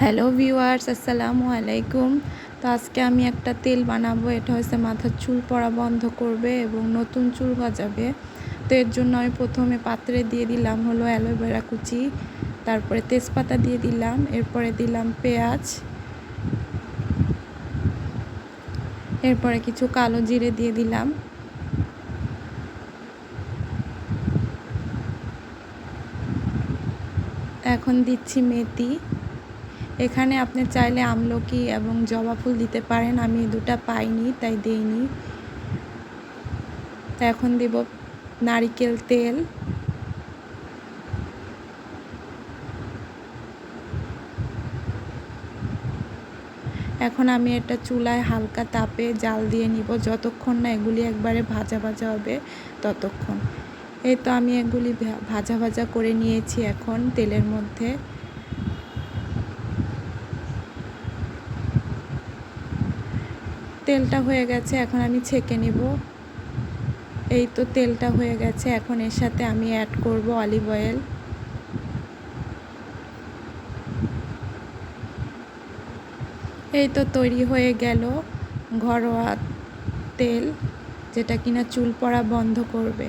Hello viewers, আসসালামু আলাইকুম। তো আজকে আমি একটা তেল বানাবো, এটা হচ্ছে মাথার চুল পড়া বন্ধ করবে এবং নতুন চুল গজাবে। তো এর জন্য আমি প্রথমে পাত্রে দিয়ে দিলাম হলো অ্যালোভেরা কুচি, তারপরে তেজপাতা দিয়ে দিলাম, এরপরে দিলাম পেঁয়াজ, এরপরে কিছু কালো জিরে দিয়ে দিলাম। এখন দিচ্ছি মেথি। এখানে আপনি চাইলে আমলকি এবং জবা ফুল দিতে পারেন। আমি দুটা পাইনি, তাই দেইনি। তা এখন দেব নারিকেল তেল। এখন আমি এটা চুলায় হালকা তাপে জাল দিয়ে নিব। যতক্ষণ না এগুলি একবারে ভাজা ভাজা হবে, ততক্ষণ। এই তো আমি এগুলি ভাজা ভাজা করে নিয়েছি এখন তেলের মধ্যে। তেলটা হয়ে গেছে, এখন আমি ছেঁকে নিব। এই তো তেলটা হয়ে গেছে, এখন এর সাথে আমি অ্যাড করব অলিভ অয়েল এই তো তৈরি হয়ে গেল ঘরোয়া তেল, যেটা কিনা চুল পড়া বন্ধ করবে।